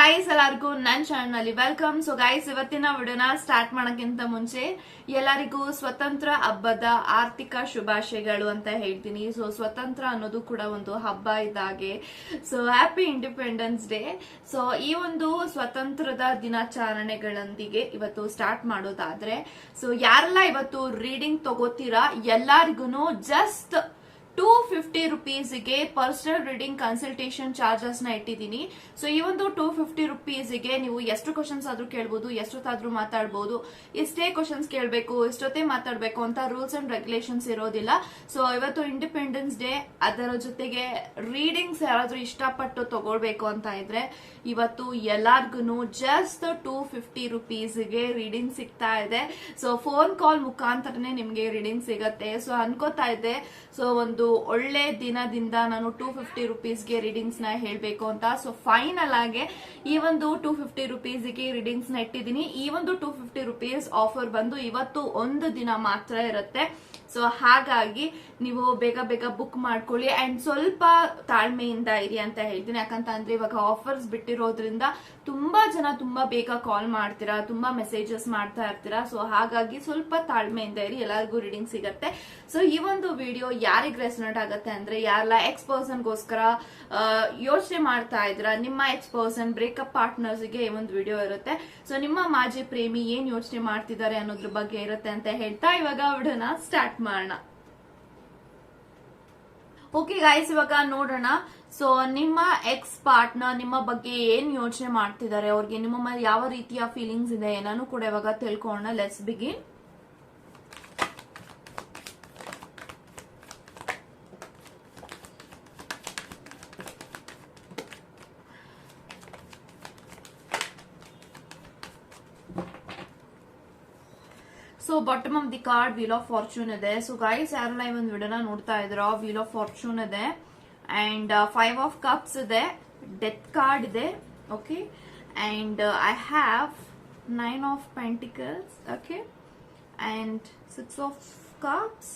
Guys ಎಲ್ಲರಿಗೂ ನನ್ನ channel welcome so guys ಇವತ್ತಿನ ವಿಡಿಯೋನ ಸ್ಟಾರ್ಟ್ ಮಾಡೋಕ್ಕಿಂತ ಮುಂಚೆ ಎಲ್ಲರಿಗೂ ಸ್ವತಂತ್ರ ಹಬ್ಬದ ಆರ್ಥಿಕ ಶುಭಾಶಯಗಳು ಅಂತ ಹೇಳ್ತೀನಿ. ಸೊ ಸ್ವತಂತ್ರ ಅನ್ನೋದು ಕೂಡ ಒಂದು ಹಬ್ಬ ಇದ್ದಾಗೆ so happy independence day so ಈ ಒಂದು ಸ್ವತಂತ್ರದ ದಿನಾಚರಣೆಗಳೊಂದಿಗೆ ಇವತ್ತು ಸ್ಟಾರ್ಟ್ ಮಾಡೋದಾದ್ರೆ ಸೊ ಯಾರೆಲ್ಲ ಇವತ್ತು ರೀಡಿಂಗ್ ತಗೋತೀರಾ ಎಲ್ಲರಿಗೂ ಜಸ್ಟ್ ಟೂ ಫಿಫ್ಟಿ ರುಪೀಸ್ಗೆ ಪರ್ಸನಲ್ ರೀಡಿಂಗ್ ಕನ್ಸಲ್ಟೇಷನ್ ಚಾರ್ಜಸ್ನ ಇಟ್ಟಿದ್ದೀನಿ. ಸೊ ಈ ಒಂದು ಟೂ ಫಿಫ್ಟಿ ರುಪೀಸ್ಗೆ ನೀವು ಎಷ್ಟು ಕ್ವಶನ್ಸ್ ಆದ್ರೂ ಕೇಳ್ಬೋದು, ಎಷ್ಟೊತ್ತಾದ್ರೂ ಮಾತಾಡ್ಬೋದು, ಇಷ್ಟೇ ಕ್ವಶನ್ಸ್ ಕೇಳಬೇಕು, ಇಷ್ಟೊತ್ತೇ ಮಾತಾಡಬೇಕು ಅಂತ ರೂಲ್ಸ್ ಅಂಡ್ ರೆಗ್ಯುಲೇಷನ್ಸ್ ಇರೋದಿಲ್ಲ. ಸೊ ಇವತ್ತು ಇಂಡಿಪೆಂಡೆನ್ಸ್ ಡೇ ಅದರ ಜೊತೆಗೆ ರೀಡಿಂಗ್ಸ್ ಯಾರಾದ್ರೂ ಇಷ್ಟಪಟ್ಟು ತಗೊಳ್ಬೇಕು ಅಂತ ಇದ್ರೆ, ಇವತ್ತು ಎಲ್ಲಾರ್ಗು ಜಸ್ಟ್ ಟೂ ಫಿಫ್ಟಿ ರುಪೀಸ್ಗೆ ರೀಡಿಂಗ್ ಸಿಗ್ತಾ ಇದೆ. ಸೊ ಫೋನ್ ಕಾಲ್ ಮುಖಾಂತರನೇ ನಿಮಗೆ ರೀಡಿಂಗ್ ಸಿಗತ್ತೆ. ಸೊ ಅನ್ಕೋತಾ ಇದ್ದೆ. ಸೊ ಒಂದು ಒಳ್ಳೆ ದಿನದಿಂದ ನಾನು ಟೂ ಫಿಫ್ಟಿ ರುಪೀಸ್ಗೆ ರೀಡಿಂಗ್ಸ್ ಹೇಳಬೇಕು ಅಂತ. ಸೊ ಫೈನಲ್ ಆಗಿ ಈ ಒಂದು ಟೂ ಫಿಫ್ಟಿ ರುಪೀಸ್ಗೆ ರೀಡಿಂಗ್ಸ್ನ ಇಟ್ಟಿದ್ದೀನಿ. ಈ ಒಂದು ಟೂ ಫಿಫ್ಟಿ ರುಪೀಸ್ ಆಫರ್ ಬಂದು ಇವತ್ತು ಒಂದು ದಿನ ಮಾತ್ರ ಇರುತ್ತೆ. ಸೊ ಹಾಗಾಗಿ ನೀವು ಬೇಗ ಬೇಗ ಬುಕ್ ಮಾಡ್ಕೊಳ್ಳಿ. ಅಂಡ್ ಸ್ವಲ್ಪ ತಾಳ್ಮೆಯಿಂದ ಇರಿ ಅಂತ ಹೇಳ್ತೀನಿ. ಯಾಕಂತ ಅಂದ್ರೆ ಇವಾಗ ಆಫರ್ಸ್ ಬಿಟ್ಟಿರೋದ್ರಿಂದ ತುಂಬಾ ಜನ ತುಂಬಾ ಬೇಗ ಕಾಲ್ ಮಾಡ್ತೀರಾ, ತುಂಬಾ ಮೆಸೇಜಸ್ ಮಾಡ್ತಾ ಇರ್ತೀರಾ. ಸೊ ಹಾಗಾಗಿ ಸ್ವಲ್ಪ ತಾಳ್ಮೆಯಿಂದ ಇರಿ. ಎಲ್ಲರಿಗೂ ರೀಡಿಂಗ್ ಸಿಗತ್ತೆ. ಸೊ ಈ ಒಂದು ವಿಡಿಯೋ ಯಾರಿಗೆ ರೆಸನೇಟ್ ಆಗುತ್ತೆ ಅಂದ್ರೆ ಯಾರೆಲ್ಲ ಎಕ್ಸ್ ಪರ್ಸನ್ಗೋಸ್ಕರ ಯೋಚನೆ ಮಾಡ್ತಾ ಇದ್ರ ನಿಮ್ಮ ಎಕ್ಸ್ ಪರ್ಸನ್ ಬ್ರೇಕಪ್ ಪಾರ್ಟ್ನರ್ಸ್ಗೆ ಈ ಒಂದು ವಿಡಿಯೋ ಇರುತ್ತೆ. ಸೊ ನಿಮ್ಮ ಮಾಜಿ ಪ್ರೇಮಿ ಏನ್ ಯೋಚನೆ ಮಾಡ್ತಿದ್ದಾರೆ ಅನ್ನೋದ್ರ ಬಗ್ಗೆ ಇರುತ್ತೆ ಅಂತ ಹೇಳ್ತಾ ಇವಾಗ ವಿಡಿಯೋನ ಸ್ಟಾರ್ಟ್ ಮಾಡೋಣ ಓಕೆ ಗೈಸ್ ಇವಾಗ ನೋಡೋಣ. ಸೊ ನಿಮ್ಮ ಎಕ್ಸ್ ಪಾರ್ಟ್ನರ್ ನಿಮ್ಮ ಬಗ್ಗೆ ಏನ್ ಯೋಚನೆ ಮಾಡ್ತಿದ್ದಾರೆ? ಅವ್ರಿಗೆ ನಿಮ್ಮ ಯಾವ ರೀತಿಯ ಫೀಲಿಂಗ್ಸ್ ಇದೆ? ಏನಾನು ಕೂಡ ಇವಾಗ ತಿಳ್ಕೊಳ್ಳೋಣ. Let's begin so bottom of the card wheel of fortune ಇದೆ ಸೊ ಗೈಸ್ ಯಾರೆಲ್ಲ ಈ ಒಂದು ವಿಡಿಯೋನ ನೋಡ್ತಾ ಇದ್ರ ವೀಲ್ ಆಫ್ ಫಾರ್ಚೂನ್ ಇದೆ ಅಂಡ್ ಫೈವ್ ಆಫ್ ಕಪ್ಸ್ ಇದೆ ಡೆತ್ ಕಾರ್ಡ್ ಇದೆ okay and I have nine of pentacles okay and six of cups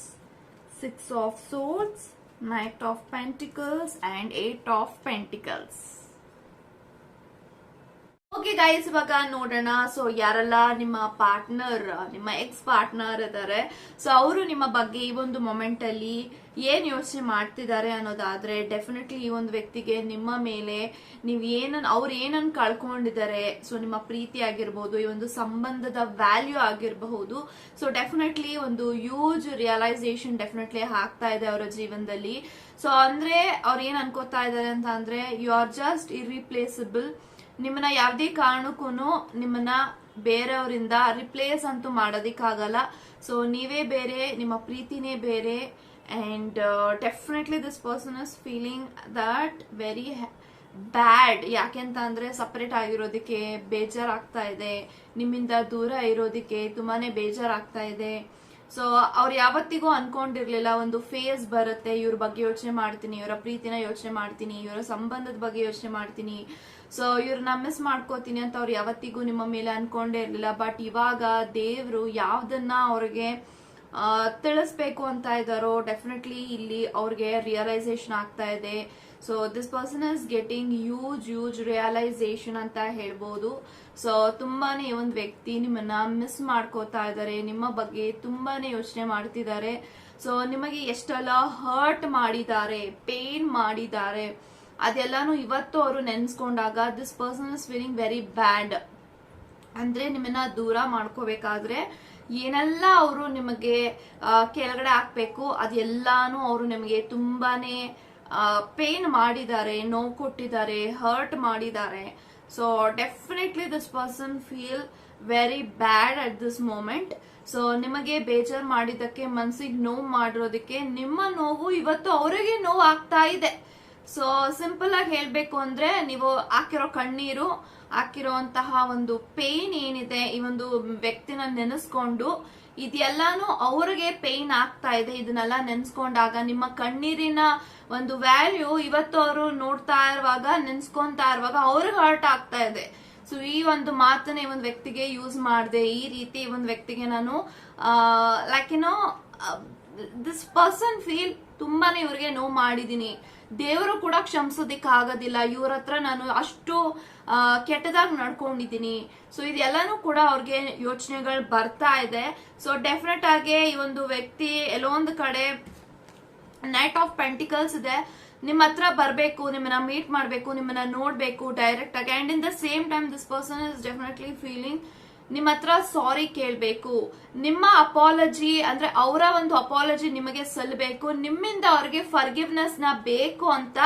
six of swords knight of pentacles and eight of pentacles okay guys ಇವಾಗ ನೋಡೋಣ. So ಯಾರೆಲ್ಲ ನಿಮ್ಮ partner ನಿಮ್ಮ X partner ಇದ್ದಾರೆ so ಅವರು ನಿಮ್ಮ ಬಗ್ಗೆ ಈ ಒಂದು ಮೊಮೆಂಟ್ ಅಲ್ಲಿ ಏನ್ ಯೋಚನೆ ಮಾಡ್ತಿದ್ದಾರೆ ಅನ್ನೋದಾದ್ರೆ ಡೆಫಿನೆಟ್ಲಿ ಈ ಒಂದು ವ್ಯಕ್ತಿಗೆ ನಿಮ್ಮ ಮೇಲೆ ನೀವು ಏನನ್ ಅವ್ರು ಏನನ್ ಕಳ್ಕೊಂಡಿದ್ದಾರೆ. ಸೊ ನಿಮ್ಮ ಪ್ರೀತಿ ಆಗಿರ್ಬೋದು, ಈ ಒಂದು ಸಂಬಂಧದ ವ್ಯಾಲ್ಯೂ ಆಗಿರಬಹುದು. ಸೊ ಡೆಫಿನೆಟ್ಲಿ ಒಂದು ಯೂಜ್ ರಿಯಲೈಸೇಷನ್ ಡೆಫಿನೆಟ್ಲಿ ಆಗ್ತಾ ಇದೆ ಅವರ ಜೀವನದಲ್ಲಿ. ಸೊ ಅಂದ್ರೆ ಅವ್ರು ಏನ್ ಅನ್ಕೋತಾ ಇದ್ದಾರೆ ಅಂತ ಅಂದ್ರೆ ಯು ಆರ್ ಜಸ್ಟ್ ಇರ್ರಿಪ್ಲೇಸಬಲ್ ನಿಮ್ಮನ್ನ ಯಾವುದೇ ಕಾರಣಕ್ಕೂ ನಿಮ್ಮನ್ನ ಬೇರೆಯವರಿಂದ ರಿಪ್ಲೇಸ್ ಅಂತೂ ಮಾಡೋದಿಕ್ಕಾಗಲ್ಲ. ಸೊ ನೀವೇ ಬೇರೆ, ನಿಮ್ಮ ಪ್ರೀತಿನೇ ಬೇರೆ and definitely this person is feeling that very bad ಯಾಕೆಂತ ಅಂದರೆ ಸಪ್ರೇಟ್ ಆಗಿರೋದಕ್ಕೆ ಬೇಜಾರಾಗ್ತಾ ಇದೆ. ನಿಮ್ಮಿಂದ ದೂರ ಇರೋದಕ್ಕೆ ತುಂಬಾ ಬೇಜಾರಾಗ್ತಾ ಇದೆ. ಸೊ ಅವ್ರು ಯಾವತ್ತಿಗೂ ಅನ್ಕೊಂಡಿರ್ಲಿಲ್ಲ, ಒಂದು ಫೇಸ್ ಬರುತ್ತೆ, ಇವ್ರ ಬಗ್ಗೆ ಯೋಚನೆ ಮಾಡ್ತೀನಿ, ಇವರ ಪ್ರೀತಿನ ಯೋಚನೆ ಮಾಡ್ತೀನಿ, ಇವರ ಸಂಬಂಧದ ಬಗ್ಗೆ ಯೋಚನೆ ಮಾಡ್ತೀನಿ. ಸೊ ಇವ್ರನ್ನ ಮಿಸ್ ಮಾಡ್ಕೋತೀನಿ ಅಂತ ಅವ್ರು ಯಾವತ್ತಿಗೂ ನಿಮ್ಮ ಮೇಲೆ ಅನ್ಕೊಂಡೇ ಇರಲಿಲ್ಲ. ಬಟ್ ಇವಾಗ ದೇವ್ರು ಯಾವ್ದನ್ನ ಅವ್ರಿಗೆ ತಿಳಿಸ್ಬೇಕು ಅಂತ ಇದ್ದಾರೋ ಡೆಫಿನೆಟ್ಲಿ ಇಲ್ಲಿ ಅವ್ರಿಗೆ ರಿಯಲೈಸೇಷನ್ ಆಗ್ತಾ ಇದೆ. So this person is getting huge huge realization ಅಂತ ಹೇಳ್ಬೋದು. ಸೊ ತುಂಬಾನೇ ಒಂದು ವ್ಯಕ್ತಿ ನಿಮ್ಮನ್ನ ಮಿಸ್ ಮಾಡ್ಕೋತಾ ಇದ್ದಾರೆ, ನಿಮ್ಮ ಬಗ್ಗೆ ತುಂಬಾನೇ ಯೋಚನೆ ಮಾಡ್ತಿದ್ದಾರೆ. ಸೊ ನಿಮಗೆ ಎಷ್ಟೆಲ್ಲ ಹರ್ಟ್ ಮಾಡಿದ್ದಾರೆ ಪೇನ್ ಮಾಡಿದ್ದಾರೆ, ಅದೆಲ್ಲಾನು ಇವತ್ತು ಅವರು ನೆನ್ಸ್ಕೊಂಡಾಗ this person is feeling very bad ಅಂದ್ರೆ ನಿಮ್ಮನ್ನ ದೂರ ಮಾಡ್ಕೋಬೇಕಾದ್ರೆ ಏನೆಲ್ಲ ಅವರು ನಿಮಗೆ ಕೆಳಗಡೆ ಹಾಕ್ಬೇಕು, ಅದೆಲ್ಲಾನು ಅವರು ನಿಮಗೆ ತುಂಬಾನೇ ಪೇನ್ ಮಾಡಿದ್ದಾರೆ, ನೋವು ಕೊಟ್ಟಿದ್ದಾರೆ ಹರ್ಟ್ ಮಾಡಿದ್ದಾರೆ. So definitely this person feel very bad at this moment so ನಿಮಗೆ ಬೇಜಾರ್ ಮಾಡಿದ್ದಕ್ಕೆ, ಮನ್ಸಿಗೆ ನೋವು ಮಾಡಿರೋದಕ್ಕೆ, ನಿಮ್ಮ ನೋವು ಇವತ್ತು ಅವರಿಗೆ ನೋವು ಆಗ್ತಾ ಇದೆ. ಸೊ ಸಿಂಪಲ್ ಆಗಿ ಹೇಳಬೇಕು ಅಂದ್ರೆ ನೀವು ಹಾಕಿರೋ ಕಣ್ಣೀರು ಹಾಕಿರೋಂತಹ ಒಂದು ಪೇನ್ ಏನಿದೆ ಈ ಒಂದು ವ್ಯಕ್ತಿನ ನೆನೆಸ್ಕೊಂಡು ಇದೆಲ್ಲಾನು ಅವ್ರಿಗೆ ಪೇನ್ ಆಗ್ತಾ ಇದೆ. ಇದನ್ನೆಲ್ಲ ನೆನ್ಸ್ಕೊಂಡಾಗ ನಿಮ್ಮ ಕಣ್ಣೀರಿನ ಒಂದು ವ್ಯಾಲ್ಯೂ ಇವತ್ತು ಅವರು ನೋಡ್ತಾ ಇರುವಾಗ, ನೆನ್ಸ್ಕೊಂತಾ ಇರುವಾಗ ಅವ್ರಿಗೆ ಹರ್ಟ್ ಆಗ್ತಾ ಇದೆ. ಸೊ ಈ ಒಂದು ಮಾತನ್ನ ಈ ಒಂದು ವ್ಯಕ್ತಿಗೆ ಯೂಸ್ ಮಾಡಿದೆ. ಈ ರೀತಿ ಈ ಒಂದು ವ್ಯಕ್ತಿಗೆ ನಾನು ಲೈಕ್ ಏನೋ ದಿಸ್ ಪರ್ಸನ್ ಫೀಲ್ ತುಂಬಾನೇ ಇವ್ರಿಗೆ ನೋವು ಮಾಡಿದೀನಿ ದೇವರು ಕೂಡ ಕ್ಷಮಿಸೋದಿಕ್ ಆಗೋದಿಲ್ಲ ಇವ್ರ ಹತ್ರ ನಾನು ಅಷ್ಟು ಕೆಟ್ಟದಾಗಿ ನಡ್ಕೊಂಡಿದ್ದೀನಿ. ಸೊ ಇದೆಲ್ಲಾನು ಕೂಡ ಅವ್ರಿಗೆ ಯೋಚನೆಗಳು ಬರ್ತಾ ಇದೆ. ಸೊ ಡೆಫಿನೆಟ್ ಆಗಿ ಈ ಒಂದು ವ್ಯಕ್ತಿ ಎಲ್ಲೋ ಒಂದು ಕಡೆ ನೈಟ್ ಆಫ್ ಪೆಂಟಿಕಲ್ಸ್ ಇದೆ. ನಿಮ್ಮ ಹತ್ರ ಬರಬೇಕು, ನಿಮ್ಮನ್ನ ಮೀಟ್ ಮಾಡಬೇಕು, ನಿಮ್ಮನ್ನ ನೋಡಬೇಕು ಡೈರೆಕ್ಟ್ ಆಗಿ. And in the same time this person is definitely feeling ನಿಮ್ಮ ಹತ್ರ ಸಾರಿ ಕೇಳಬೇಕು. ನಿಮ್ಮ ಅಪಾಲಜಿ ಅಂದ್ರೆ ಅವರ ಒಂದು ಅಪಾಲಜಿ ನಿಮಗೆ ಸಲ್ಲಬೇಕು ನಿಮ್ಮಿಂದ ಅವ್ರಿಗೆ ಫರ್ಗಿವ್ನೆಸ್ನ ಬೇಕು ಅಂತ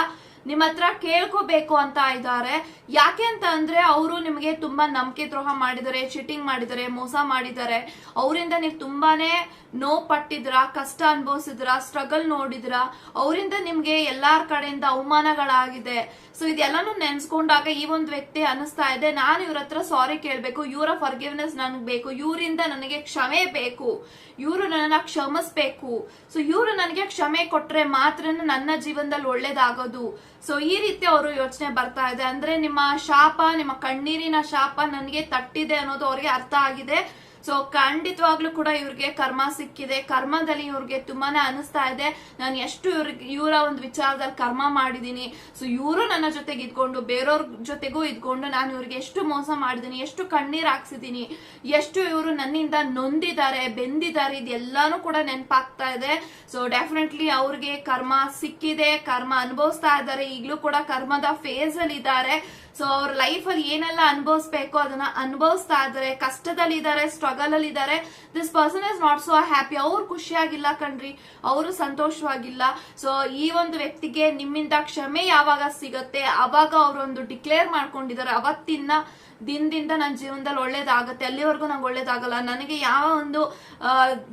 ನಿಮ್ಮ ಹತ್ರ ಕೇಳ್ಕೋಬೇಕು ಅಂತ ಇದ್ದಾರೆ. ಯಾಕೆ ಅಂತ ಅಂದ್ರೆ ಅವರು ನಿಮಗೆ ತುಂಬಾ ನಂಬಿಕೆ ದ್ರೋಹ ಮಾಡಿದ್ದಾರೆ ಚೀಟಿಂಗ್ ಮಾಡಿದ್ದಾರೆ, ಮೋಸ ಮಾಡಿದ್ದಾರೆ. ಅವರಿಂದ ನೀವು ತುಂಬಾನೇ ನೋವು ಪಟ್ಟಿದ್ರ ಕಷ್ಟ ಅನುಭವಿಸಿದ್ರ ಸ್ಟ್ರಗಲ್ ನೋಡಿದ್ರ ಅವರಿಂದ ನಿಮ್ಗೆ ಎಲ್ಲಾರ್ ಕಡೆಯಿಂದ ಅವಮಾನಗಳಾಗಿದೆ. ಸೊ ಇದೆಲ್ಲಾನು ನೆನ್ಸ್ಕೊಂಡಾಗ ಈ ಒಂದು ವ್ಯಕ್ತಿ ಅನಿಸ್ತಾ ಇದೆ, ನಾನು ಇವ್ರ ಹತ್ರ ಸಾರಿ ಕೇಳ್ಬೇಕು, ಇವರ ಫರ್ಗಿವ್ನೆಸ್ ನನಗೆ ಬೇಕು, ಇವರಿಂದ ನನಗೆ ಕ್ಷಮೆ ಬೇಕು. ಇವರು ನನ್ನ ಕ್ಷಮಿಸ್ಬೇಕು. ಸೊ ಇವರು ನನಗೆ ಕ್ಷಮೆ ಕೊಟ್ರೆ ಮಾತ್ರ ನನ್ನ ಜೀವನದಲ್ಲಿ ಒಳ್ಳೇದಾಗೋದು. ಸೊ ಈ ರೀತಿ ಅವರು ಯೋಚನೆ ಬರ್ತಾ ಇದೆ. ಅಂದ್ರೆ ನಿಮ್ಮ ಶಾಪ, ನಿಮ್ಮ ಕಣ್ಣೀರಿನ ಶಾಪ ನನಗೆ ತಟ್ಟಿದೆ ಅನ್ನೋದು ಅವ್ರಿಗೆ ಅರ್ಥ ಆಗಿದೆ. ಸೊ ಖಂಡಿತವಾಗ್ಲೂ ಕೂಡ ಇವ್ರಿಗೆ ಕರ್ಮ ಸಿಕ್ಕಿದೆ. ಕರ್ಮದಲ್ಲಿ ಇವ್ರಿಗೆ ತುಂಬಾನೇ ಅನಿಸ್ತಾ ಇದೆ. ನಾನು ಎಷ್ಟು ಇವ್ರಿಗೆ ಇವರ ಒಂದು ವಿಚಾರದಲ್ಲಿ ಕರ್ಮ ಮಾಡಿದೀನಿ. ಸೊ ಇವರು ನನ್ನ ಜೊತೆಗೆ ಇದ್ಕೊಂಡು ಬೇರೆಯವ್ರ ಜೊತೆಗೂ ಇದ್ಕೊಂಡು ನಾನು ಇವ್ರಿಗೆ ಎಷ್ಟು ಮೋಸ ಮಾಡಿದೀನಿ, ಎಷ್ಟು ಕಣ್ಣೀರ್ ಹಾಕ್ಸಿದೀನಿ, ಎಷ್ಟು ಇವರು ನನ್ನಿಂದ ನೊಂದಿದ್ದಾರೆ ಬೆಂದಿದ್ದಾರೆ ಇದೆಲ್ಲಾನು ಕೂಡ ನೆನಪಾಗ್ತಾ ಇದೆ. ಸೊ ಡೆಫಿನೆಟ್ಲಿ ಅವ್ರಿಗೆ ಕರ್ಮ ಸಿಕ್ಕಿದೆ, ಕರ್ಮ ಅನುಭವಿಸ್ತಾ ಇದ್ದಾರೆ ಈಗಲೂ ಕೂಡ ಕರ್ಮದ ಫೇಸ್ ಅಲ್ಲಿ ಇದ್ದಾರೆ ಸೊ ಅವ್ರ ಲೈಫ್ ಅಲ್ಲಿ ಏನೆಲ್ಲ ಅನುಭವಿಸ್ಬೇಕು ಅದನ್ನ ಅನುಭವಿಸ್ತಾ ಇದ್ದಾರೆ ಕಷ್ಟದಲ್ಲಿ ಇದಾರೆ ಸ್ಟ್ರಗಲ್ ಅಲ್ಲಿ ಇದಾರೆ this person is not so happy ಅವ್ರು ಖುಷಿಯಾಗಿಲ್ಲ ಕಣ್ರಿ. ಅವರು ಸಂತೋಷವಾಗಿಲ್ಲ. ಸೊ ಈ ಒಂದು ವ್ಯಕ್ತಿಗೆ ನಿಮ್ಮಿಂದ ಕ್ಷಮೆ ಯಾವಾಗ ಸಿಗತ್ತೆ? ಅವಾಗ ಅವರೊಂದು ಡಿಕ್ಲೇರ್ ಮಾಡ್ಕೊಂಡಿದ್ದಾರೆ. ಅವತ್ತಿನ ದಿನದಿಂದ ನನ್ನ ಜೀವನದಲ್ಲಿ ಒಳ್ಳೇದಾಗತ್ತೆ, ಅಲ್ಲಿವರೆಗೂ ನಂಗೆ ಒಳ್ಳೇದಾಗಲ್ಲ. ನನಗೆ ಯಾವ ಒಂದು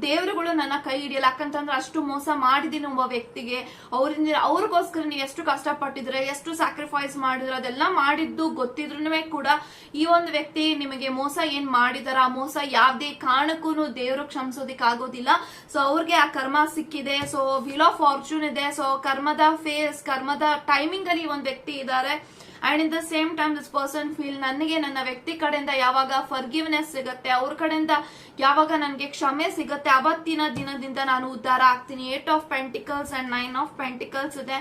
ದೇವರುಗಳು ನನ್ನ ಕೈ ಹಿಡಿಯಲ್ಲ. ಯಾಕಂತಂದ್ರೆ ಅಷ್ಟು ಮೋಸ ಮಾಡಿದೀನಿ ಒಬ್ಬ ವ್ಯಕ್ತಿಗೆ. ಅವರಿಂದ, ಅವ್ರಿಗೋಸ್ಕರ ನೀವು ಎಷ್ಟು ಕಷ್ಟಪಟ್ಟಿದ್ರೆ, ಎಷ್ಟು ಸ್ಯಾಕ್ರಿಫೈಸ್ ಮಾಡಿದ್ರೆ, ಅದೆಲ್ಲ ಮಾಡಿದ್ದು ಗೊತ್ತಿದ್ರು ಕೂಡ ಈ ಒಂದು ವ್ಯಕ್ತಿ ನಿಮಗೆ ಮೋಸ ಏನ್ ಮಾಡಿದಾರ, ಆ ಮೋಸ ಯಾವ್ದೇ ಕಾರಣಕ್ಕೂ ದೇವರು ಕ್ಷಮಿಸೋದಿಕ್ ಆಗೋದಿಲ್ಲ ಸೊ ಅವ್ರಿಗೆ ಆ ಕರ್ಮ ಸಿಕ್ಕಿದೆ. ಸೊ ವಿಲ್ ಆಫ್ ಫಾರ್ಚೂನ್ ಇದೆ. ಸೊ ಕರ್ಮದ ಫೇಸ್ ಕರ್ಮದ ಟೈಮಿಂಗ್ ಅಲ್ಲಿ ಒಂದು ವ್ಯಕ್ತಿ ಇದ್ದಾರೆ. And in the same time this person feel ನನಗೆ ನನ್ನ ವ್ಯಕ್ತಿ ಕಡೆಯಿಂದ ಯಾವಾಗ ಫರ್ಗಿವ್ನೆಸ್ ಸಿಗುತ್ತೆ, ಅವ್ರ ಕಡೆಯಿಂದ ಯಾವಾಗ ನನಗೆ ಕ್ಷಮೆ ಸಿಗುತ್ತೆ, ಅವತ್ತಿನ ದಿನದಿಂದ ನಾನು ಉದ್ಧಾರ ಆಗ್ತೀನಿ. Eight of pentacles and nine of pentacles ಇದೆ.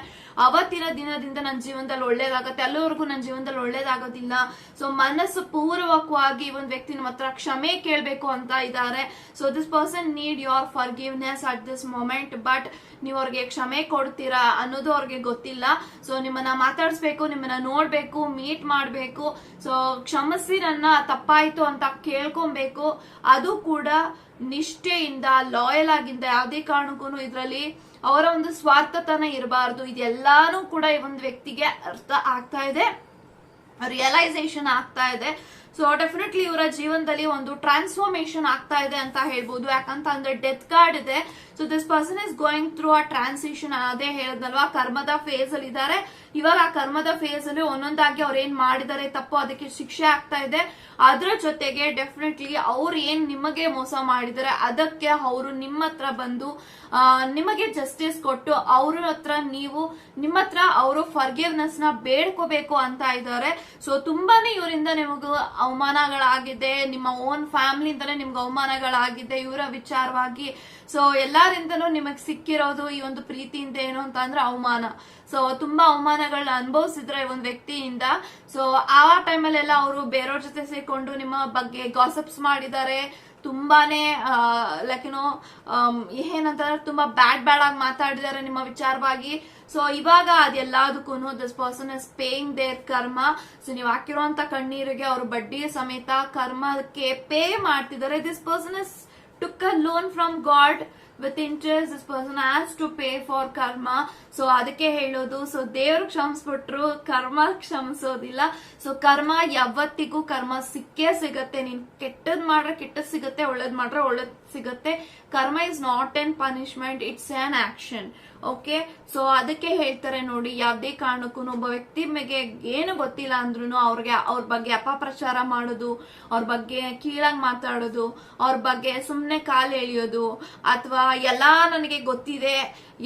ಅವತ್ತಿನ ದಿನದಿಂದ ನನ್ನ ಜೀವನದಲ್ಲಿ ಒಳ್ಳೇದಾಗತ್ತೆ. ಅಲ್ಲಿವರೆಗೂ ನನ್ನ ಜೀವನದಲ್ಲಿ ಒಳ್ಳೇದಾಗೋದಿಲ್ಲ. ಸೊ ಮನಸ್ಸು ಪೂರ್ವಕವಾಗಿ ಒಂದು ವ್ಯಕ್ತಿನ ಮಾತ್ರ ಕ್ಷಮೆ ಕೇಳಬೇಕು ಅಂತ ಇದ್ದಾರೆ. So this person need your forgiveness at this moment but ನೀವು ಅವ್ರಿಗೆ ಕ್ಷಮೆ ಕೊಡ್ತೀರಾ ಅನ್ನೋದು ಅವ್ರಿಗೆ ಗೊತ್ತಿಲ್ಲ. ಸೊ ನಿಮ್ಮನ್ನ ಮಾತಾಡಿಸ್ಬೇಕು, ನಿಮ್ಮನ್ನ ನೋಡ್ಬೇಕು. ಮೀಟ್ ಮಾಡ್ಬೇಕು. ಸೊ ಕ್ಷಮಿಸಿ ನನ್ನ ತಪ್ಪಾಯ್ತು ಅಂತ ಕೇಳ್ಕೊಬೇಕು. ಅದು ಕೂಡ ನಿಷ್ಠೆಯಿಂದ ಲಾಯಲ್ ಆಗಿಂದ ಯಾವುದೇ ಕಾರಣಕ್ಕೂ ಇದರಲ್ಲಿ ಅವರ ಒಂದು ಸ್ವಾರ್ಥತನ ಇರಬಾರ್ದು. ಇದೆಲ್ಲಾನು ಕೂಡ ಈ ಒಂದು ವ್ಯಕ್ತಿಗೆ ಅರ್ಥ ಆಗ್ತಾ ಇದೆ. ರಿಯಲೈಸೇಷನ್ ಆಗ್ತಾ ಇದೆ. ಸೊ ಡೆಫಿನೆಟ್ಲಿ ಇವರ ಜೀವನದಲ್ಲಿ ಒಂದು ಟ್ರಾನ್ಸ್ಫಾರ್ಮೇಶನ್ ಆಗ್ತಾ ಇದೆ ಅಂತ ಹೇಳ್ಬೋದು. ಯಾಕಂತ ಅಂದ್ರೆ ಡೆತ್ ಕಾರ್ಡ್ ಇದೆ. So this person is going through a transition ಅದೇ ಹೇಳದ್ನಲ್ವಾ ಕರ್ಮದ ಫೇಸ್ ಅಲ್ಲಿ ಇದ್ದಾರೆ. ಇವಾಗ ಆ ಕರ್ಮದ ಫೇಸ್ ಅಲ್ಲಿ ಒಂದೊಂದಾಗಿ ಅವ್ರು ಏನ್ ಮಾಡಿದ್ದಾರೆ, ತಪ್ಪು ಅದಕ್ಕೆ ಶಿಕ್ಷೆ ಆಗ್ತಾ ಇದೆ. ಅದ್ರ ಜೊತೆಗೆ ಡೆಫಿನೆಟ್ಲಿ ಅವ್ರು ಏನ್ ನಿಮಗೆ ಮೋಸ ಮಾಡಿದ್ದಾರೆ, ಅದಕ್ಕೆ ಅವರು ನಿಮ್ಮ ಹತ್ರ ಬಂದು ನಿಮಗೆ ಜಸ್ಟಿಸ್ ಕೊಟ್ಟು ಅವ್ರ ಹತ್ರ ನೀವು, ನಿಮ್ಮ ಹತ್ರ ಅವರು ಫರ್ಗಿವ್ನೆಸ್ನ ಬೇಡ್ಕೋಬೇಕು ಅಂತ ಇದ್ದಾರೆ. ಸೊ ತುಂಬಾನೇ ಇವರಿಂದ ನಿಮಗೂ ಅವಮಾನಗಳಾಗಿದೆ, ನಿಮ್ಮ ಓನ್ ಫ್ಯಾಮಿಲಿಯಿಂದಲೇ ನಿಮ್ಗೆ ಅವಮಾನಗಳಾಗಿದೆ ಇವರ ವಿಚಾರವಾಗಿ. ಸೊ ಎಲ್ಲಾರಿಂದನೂ ನಿಮಗೆ ಸಿಕ್ಕಿರೋದು ಈ ಒಂದು ಪ್ರೀತಿಯಿಂದ ಏನು ಅಂತ ಅಂದ್ರೆ ಅವಮಾನ. ಸೊ ತುಂಬಾ ಅವಮಾನಗಳನ್ನ ಅನುಭವಿಸಿದ್ರೆ ಒಂದು ವ್ಯಕ್ತಿಯಿಂದ. ಸೊ ಆ ಟೈಮಲ್ಲೆಲ್ಲ ಅವರು ಬೇರೆಯವ್ರ ಜೊತೆ ಸೇರ್ಕೊಂಡು ನಿಮ್ಮ ಬಗ್ಗೆ ಗಾಸಪ್ಸ್ ಮಾಡಿದ್ದಾರೆ. ತುಂಬಾನೇ ಲೈಕ್ ಏನೋ ಏನಂತಂದ್ರೆ ತುಂಬಾ ಬ್ಯಾಡ್ ಬ್ಯಾಡ್ ಆಗಿ ಮಾತಾಡಿದ್ದಾರೆ ನಿಮ್ಮ ವಿಚಾರವಾಗಿ. ಸೊ ಇವಾಗ ಅದೆಲ್ಲದಕ್ಕೂ this person is paying their karma so ನೀವು ಹಾಕಿರುವಂತ ಕಣ್ಣೀರಿಗೆ ಅವರು ಬಡ್ಡಿ ಸಮೇತ ಕರ್ಮಕ್ಕೆ ಪೇ ಮಾಡ್ತಿದ್ದಾರೆ. This person is took a loan from God with interest this person has to pay for karma so ಅದಕ್ಕೆ ಹೇಳೋದು ಸೊ ದೇವ್ರು ಕ್ಷಮಿಸ್ಬಿಟ್ರು ಕರ್ಮ ಕ್ಷಮಿಸೋದಿಲ್ಲ. ಸೊ ಕರ್ಮ ಯಾವತ್ತಿಗೂ ಕರ್ಮ ಸಿಕ್ಕೇ ಸಿಗತ್ತೆ. ನೀನ್ ಕೆಟ್ಟದ್ ಮಾಡ್ರೆ ಕೆಟ್ಟದ್ ಸಿಗತ್ತೆ, ಒಳ್ಳೇದ್ ಮಾಡ್ರೆ ಒಳ್ಳೇದ್ ಸಿಗತ್ತೆ. Karma is not an punishment it's an action okay so ಅದಕ್ಕೆ ಹೇಳ್ತಾರೆ ನೋಡಿ, ಯಾವುದೇ ಕಾರಣಕ್ಕೂ ಒಬ್ಬ ವ್ಯಕ್ತಿ ಬಗ್ಗೆ ಏನು ಗೊತ್ತಿಲ್ಲ ಅಂದ್ರೂ ಅವ್ರಿಗೆ ಅವ್ರ ಬಗ್ಗೆ ಅಪಪ್ರಚಾರ ಮಾಡೋದು, ಅವ್ರ ಬಗ್ಗೆ ಕೀಳಾಗಿ ಮಾತಾಡೋದು, ಅವ್ರ ಬಗ್ಗೆ ಸುಮ್ನೆ ಕಾಲು ಎಳಿಯೋದು, ಅಥವಾ ಎಲ್ಲ ನನಗೆ ಗೊತ್ತಿದೆ,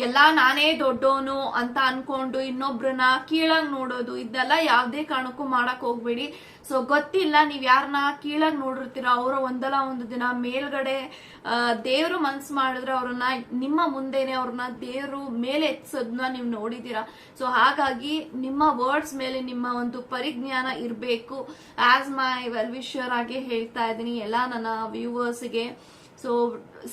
ಎಲ್ಲ ನಾನೇ ದೊಡ್ಡೋನು ಅಂತ ಅನ್ಕೊಂಡು ಇನ್ನೊಬ್ರನ್ನ ಕೀಳಾಗಿ ನೋಡೋದು, ಇದೆಲ್ಲ ಯಾವುದೇ ಕಾರಣಕ್ಕೂ ಮಾಡಕ್ ಹೋಗ್ಬೇಡಿ. ಸೊ ಗೊತ್ತಿಲ್ಲ, ನೀವ್ ಯಾರನ್ನ ಕೀಳಾಗ್ ನೋಡಿರ್ತೀರ ಅವರ ಒಂದಲ್ಲ ಒಂದು ದಿನ ಮೇಲ್ಗಡೆ ದೇವರು ಮನ್ಸು ಮಾಡಿದ್ರೆ ಅವ್ರನ್ನ, ನಿಮ್ಮ ಮುಂದೆನೆ ಅವ್ರನ್ನ ದೇವರು ಮೇಲೆ ಎತ್ಸೋದನ್ನ ನೀವು ನೋಡಿದ್ದೀರಾ? ಸೊ ಹಾಗಾಗಿ ನಿಮ್ಮ ವರ್ಡ್ಸ್ ಮೇಲೆ ನಿಮ್ಮ ಒಂದು ಪರಿಜ್ಞಾನ ಇರಬೇಕು. ಆಸ್ ಮೈ ವೆಲ್ ವಿಶರ್ ಆಗಿ ಹೇಳ್ತಾ ಇದ್ದೀನಿ, ಎಲ್ಲ ನನ್ನ ವ್ಯೂವರ್ಸ್ಗೆ so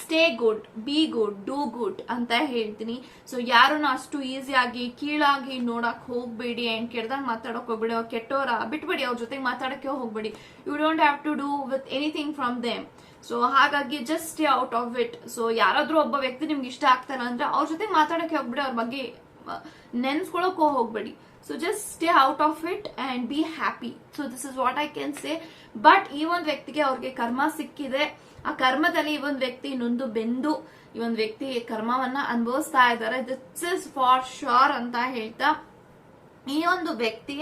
stay good be good do good ಅಂತ ಹೇಳ್ತೀನಿ. ಸೊ ಯಾರನ್ನ ಅಷ್ಟು ಈಸಿಯಾಗಿ ಕೀಳಾಗಿ ನೋಡಕ್ ಹೋಗ್ಬೇಡಿ ಅಂಡ್ ಕೆಡ್ದಾಗ ಮಾತಾಡಕ್ ಹೋಗ್ಬೇಡಿ, ಅವ್ರು ಕೆಟ್ಟೋರ ಬಿಟ್ಬಿಡಿ, ಅವ್ರ ಜೊತೆಗೆ ಮಾತಾಡಕ್ಕೆ ಹೋಗ್ಬೇಡಿ. You don't have to do with anything from them so ಹಾಗಾಗಿ just stay out of it so ಯಾರಾದ್ರೂ ಒಬ್ಬ ವ್ಯಕ್ತಿ ನಿಮ್ಗೆ ಇಷ್ಟ ಆಗ್ತಾರ ಅಂದ್ರೆ ಅವ್ರ ಜೊತೆ ಮಾತಾಡಕ್ಕೆ ಹೋಗ್ಬೇಡಿ, ಅವ್ರ ಬಗ್ಗೆ ನೆನ್ಸ್ಕೊಳಕ್ ಹೋಗ್ಬೇಡಿ. So just stay out of it and be happy so this is what I can say but ಈ ಒಂದು ವ್ಯಕ್ತಿಗೆ ಅವ್ರಿಗೆ ಕರ್ಮ ಸಿಕ್ಕಿದೆ. ಆ ಕರ್ಮದಲ್ಲಿ ಈ ಒಂದು ವ್ಯಕ್ತಿ ನೊಂದು ಬೆಂದು ಈ ಒಂದು ವ್ಯಕ್ತಿ ಕರ್ಮವನ್ನ ಅನುಭವಿಸ್ತಾ ಇದ್ದಾರೆ. ದಿಟ್ಸ್ ಇಸ್ ಫಾರ್ ಶೋರ್ ಅಂತ ಹೇಳ್ತಾ ಈ ಒಂದು ವ್ಯಕ್ತಿ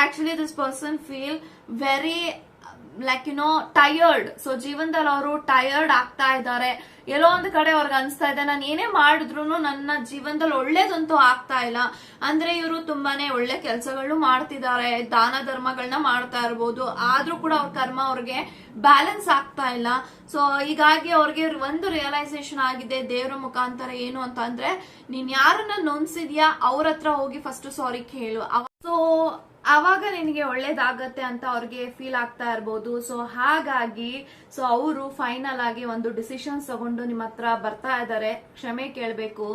actually this person feel very like you know tired so ಜೀವನದಲ್ಲಿ ಅವರು ಟಯರ್ಡ್ ಆಗ್ತಾ ಇದ್ದಾರೆ. ಎಲ್ಲೋ ಒಂದು ಕಡೆ ಅವ್ರಿಗೆ ಅನಿಸ್ತಾ ಇದೆ, ನಾನು ಏನೇ ಮಾಡಿದ್ರು ನನ್ನ ಜೀವನದಲ್ಲಿ ಒಳ್ಳೇದಂತೂ ಆಗ್ತಾ ಇಲ್ಲ. ಅಂದ್ರೆ ಇವರು ತುಂಬಾನೇ ಒಳ್ಳೆ ಕೆಲಸಗಳು ಮಾಡ್ತಿದ್ದಾರೆ, ದಾನ ಧರ್ಮಗಳನ್ನ ಮಾಡ್ತಾ ಇರ್ಬೋದು. ಆದ್ರೂ ಕೂಡ ಅವ್ರ ಕರ್ಮ ಅವ್ರಿಗೆ ಬ್ಯಾಲೆನ್ಸ್ ಆಗ್ತಾ ಇಲ್ಲ. ಸೊ ಹೀಗಾಗಿ ಅವ್ರಿಗೆ ಒಂದು ರಿಯಲೈಸೇಷನ್ ಆಗಿದೆ, ದೇವರ ಮುಖಾಂತರ ಏನು ಅಂತ ಅಂದ್ರೆ, ನೀನ್ ಯಾರನ್ನ ನೊನ್ಸಿದ್ಯಾ ಅವ್ರ ಹತ್ರ ಹೋಗಿ ಫಸ್ಟ್ ಸಾರಿ ಕೇಳು. ಸೊ ಅವಾಗ ನಿನಗೆ ಒಳ್ಳೇದಾಗತ್ತೆ ಅಂತ ಅವ್ರಿಗೆ ಫೀಲ್ ಆಗ್ತಾ ಇರ್ಬೋದು. ಸೊ ಹಾಗಾಗಿ ಸೊ ಅವರು ಫೈನಲ್ ಆಗಿ ಒಂದು ಡಿಸಿಷನ್ಸ್ ತಗೊಂಡು ನಿಮ್ಮ ಹತ್ರ ಬರ್ತಾ ಇದ್ದಾರೆ ಕ್ಷಮೆ ಕೇಳಬೇಕು.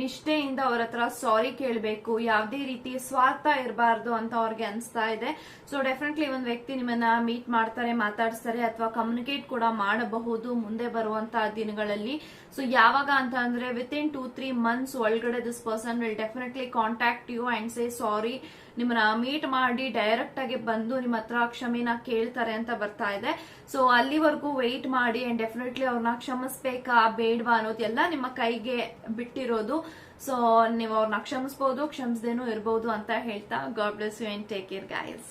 ನಿಷ್ಠೆಯಿಂದ ಅವ್ರ ಹತ್ರ ಸಾರಿ ಕೇಳಬೇಕು. ಯಾವುದೇ ರೀತಿ ಸ್ವಾರ್ಥ ಇರಬಾರ್ದು ಅಂತ ಅವ್ರಿಗೆ ಅನಿಸ್ತಾ ಇದೆ. ಸೊ ಡೆಫಿನೆಟ್ಲಿ ಒಂದು ವ್ಯಕ್ತಿ ನಿಮ್ಮನ್ನ ಮೀಟ್ ಮಾಡ್ತಾರೆ, ಮಾತಾಡಿಸ್ತಾರೆ ಅಥವಾ ಕಮ್ಯುನಿಕೇಟ್ ಕೂಡ ಮಾಡಬಹುದು ಮುಂದೆ ಬರುವಂತಹ ದಿನಗಳಲ್ಲಿ. ಸೊ ಯಾವಾಗ ಅಂತ ಅಂದ್ರೆ with in two three months ಒಳಗಡೆ this person will definitely contact you and say sorry ನಿಮ್ಮನ್ನ ಮೀಟ್ ಮಾಡಿ ಡೈರೆಕ್ಟ್ ಆಗಿ ಬಂದು ನಿಮ್ಮ ಹತ್ರ ಕ್ಷಮೆನ ಕೇಳ್ತಾರೆ ಅಂತ ಬರ್ತಾ ಇದೆ. ಸೊ ಅಲ್ಲಿವರೆಗೂ ವೆಯ್ಟ್ ಮಾಡಿ ಅಂಡ್ ಡೆಫಿನೆಟ್ಲಿ ಅವ್ರನ್ನ ಕ್ಷಮಿಸ್ಬೇಕಾ, ಬೇಡವಾ ಅನ್ನೋದೆಲ್ಲ ನಿಮ್ಮ ಕೈಗೆ ಬಿಟ್ಟಿರೋದು. ಸೊ ನೀವು ಅವ್ರನ್ನ ಕ್ಷಮಿಸ್ಬೋದು, ಕ್ಷಮಿಸ್ದೇನೂ ಇರ್ಬೋದು ಅಂತ ಹೇಳ್ತಾ God bless you and take care guys